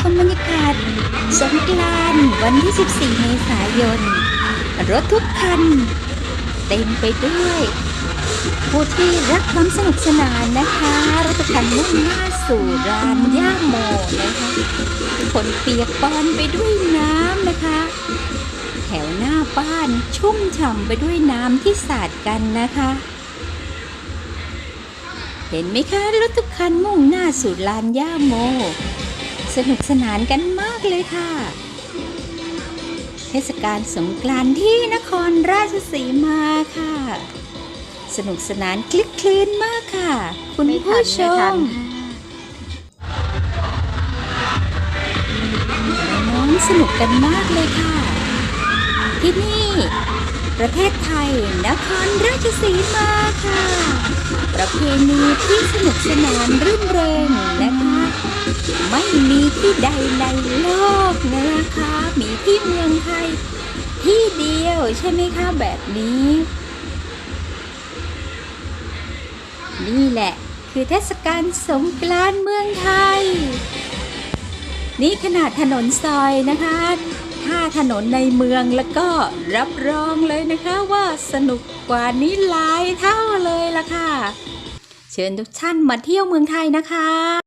ชมบรรยากาศสงกรานต์วันที่ 14 เมษายน รถทุกคัน เต็มไปด้วย ผู้ที่รักความสนุกสนานนะคะรถทุกคันมุ่งหน้าสู่รานย่าโมนะคะทุกคนเปียกปอนไปด้วยน้ำนะคะ แถวหน้าบ้านชุ่มฉ่ำไปด้วยน้ำที่สาดกันนะคะเห็นไหมคะรถทุกคันมุ่งหน้าสู่ลานย่าโม สนุกสนานกันมากเลยค่ะ เทศกาลสงกรานต์ที่นครราชสีมาค่ะ สนุกสนานคลึกคลื้นมากค่ะ คุณผู้ชมน้องสนุกกันมากเลยค่ะ ที่นี่ ประเทศไทยนครราชสีมาค่ะ ประเพณีที่สนุกสนานรื่นเริง ที่ใดในโลกนะคะ มีที่เมืองไทย ที่เดียวใช่ไหมคะแบบนี้ นี่แหละคือเทศกาลสงกรานต์เมืองไทย นี่ขนาดถนนซอยนะคะ ถ้าถนนในเมืองแล้วก็รับรองเลยนะคะว่าสนุกกว่านี้หลายเท่าเลยล่ะค่ะ เชิญทุกท่านมาเที่ยวเมืองไทยนะคะ